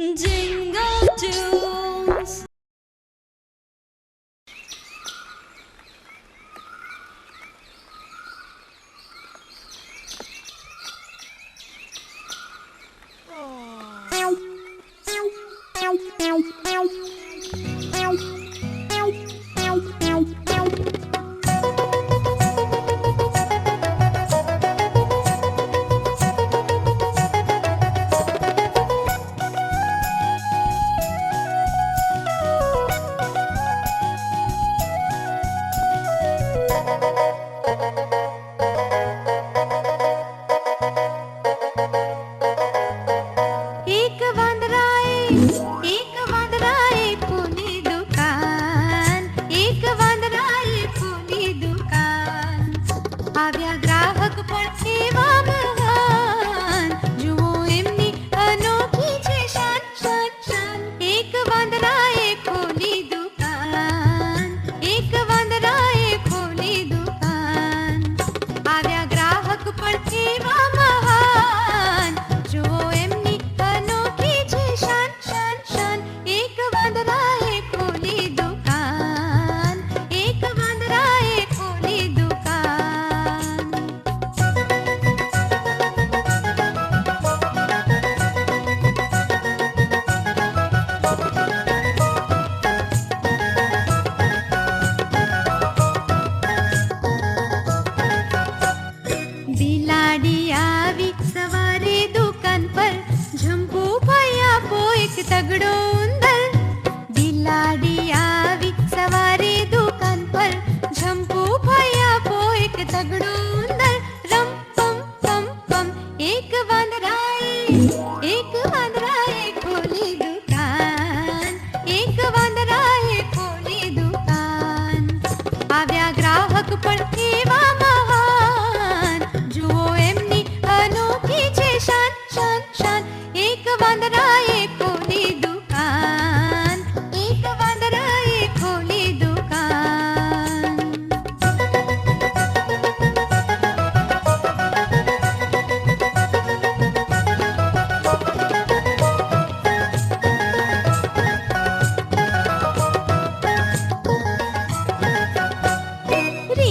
Jingle tunes. Oh. Había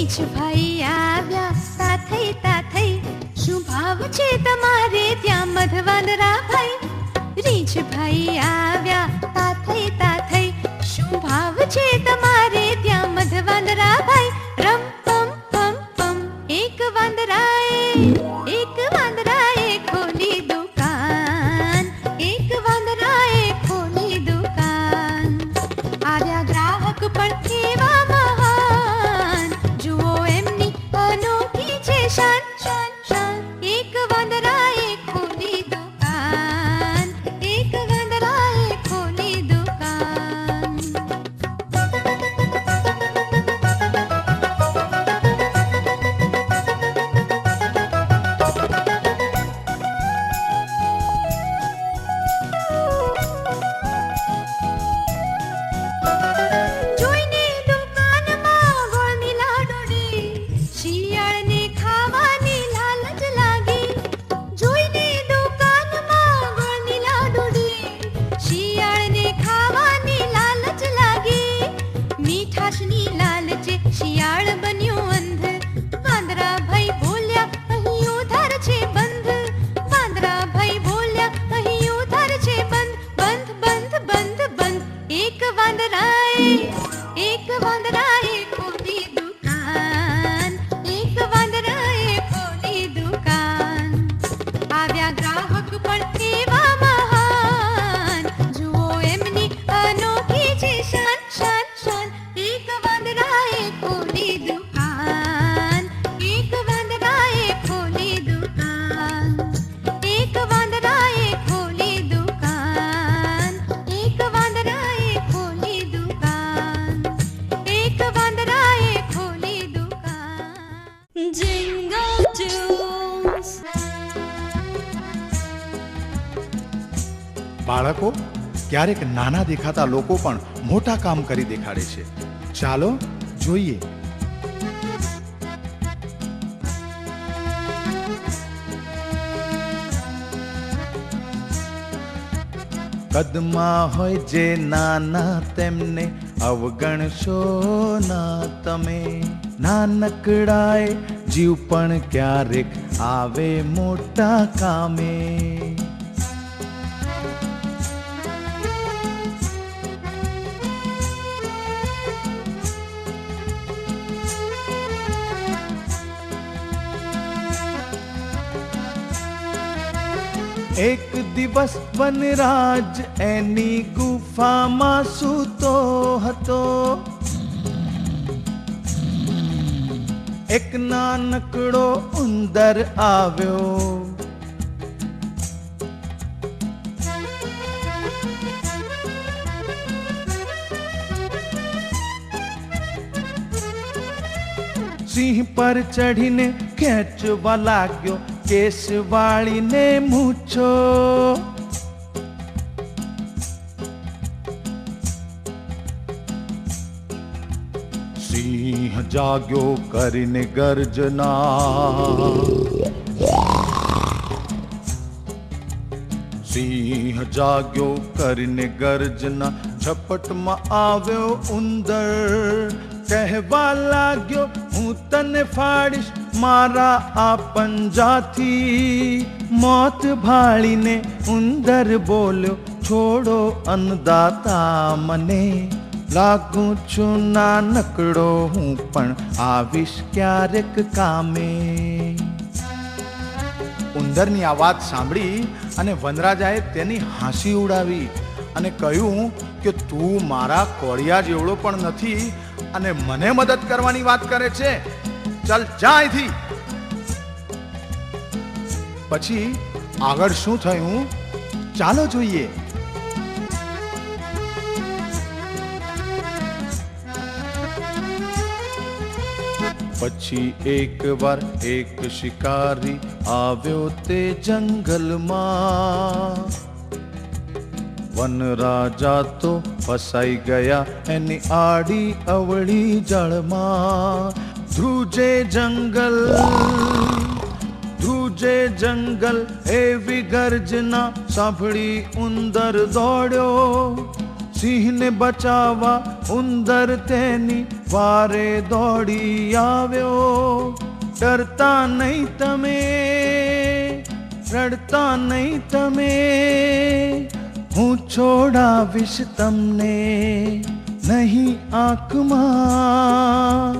ભાઈ આવ્યા સાથઈ તાથઈ શું ભાવ છે તમારે ત્યાં મધવાનરા ભાઈ રીંછ ભાઈ આવ્યા તાથઈ તાથઈ શું ભાવ છે તમારે ત્યાં મધવાનરા ભાઈ રમ પમ પમ પમ એક વાંદરા બંધ બંધ એક વાંદરાએ એક વાંદરાએ ખૂબ બાળકો, ક્યારેક નાના દેખાતા લોકો પણ મોટા કામ કરી દેખાડે છે. ચાલો, જોઈએ. કદમાં હોય જે નાના, તેમને અવગણશો ના તમે. નાનકડાય જીવ પણ ક્યારેક આવે મોટા કામે. એક દિવસ વનરાજ એની ગુફામાં સૂતો હતો. એક નાનકડો ઉંદર આવ્યો. સિંહ પર ચઢીને ખેંચવા લાગ્યો. કેસ વાળીને મૂછો. સિંહ જાગ્યો કરીને ગર્જના. સિંહ જાગ્યો કરીને ગર્જના. ઝપટમાં આવ્યો ઉંદર. કહેવા લાગ્યો, હું તને ફાડીશ મારા આ પંજાથી મોત ભાળીને ઉંદર બોલ્યો, છોડો અન્નદાતા મને. લાગુ છું નાનકડો હું, પણ આવીશ ક્યારેક કામે. ઉંદરની આ વાત સાંભળી અને વનરાજાએ તેની હાંસી ઉડાવી અને કહ્યું કે, તું મારા કોળિયા જેવડો પણ નથી અને મને મદદ કરવાની વાત કરે છે. ચલ જા અહીંથી પછી આગળ શું થયું ચાલો જોઈએ પછી એકવાર એક શિકારી આવ્યો તે જંગલમાં વનરાજા તો ફસાઈ ગયા એની આડી અવળી જળમાં ધ્રુજે જંગલ ધ્રુજે જંગલ એવી ગર્જના સાંભળી ઉંદર દોડ્યો. સિંહને બચાવવા ઉંદર તેની વારે દોડી આવ્યો. ડરતા નહીં તમે, રડતા નહીં તમે. હું છોડાવીશ તમને નહીં આંખમાં.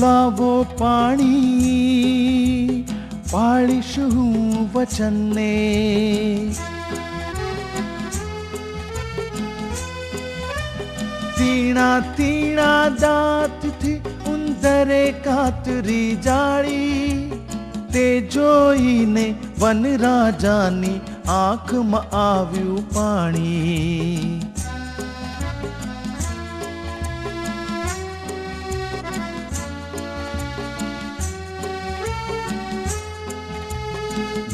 લાવો પાણી, પાળીશ હું વચનને. તીણા તીણા દાંતથી ઉંદરે કાતરી જાળી, તે જોઈને વનરાજાની આંખમાં આવ્યું પાણી.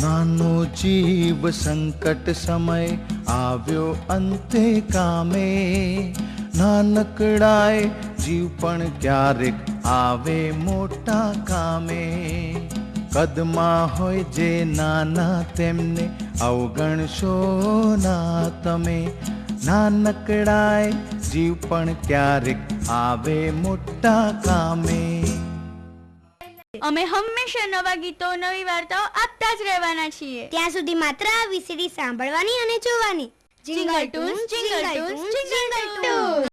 નાનો જીવ સંકટ સમય આવ્યો અંતે કામે. નાનકડાય જીવ પણ ક્યારેક આવે મોટા કામે. કદમાં હોય જે નાના તેમને અવગણશો ના તમે. નાનકડાય જીવ પણ ક્યારેક આવે મોટા કામે. અમે હંમેશા નવા ગીતો નવી વાર્તાઓ આપતા જ રહેવાના છીએ. ત્યાં સુધી માત્ર આ વીસીડી સાંભળવાની અને જોવાની. Jingle jingle jingle jingle jingle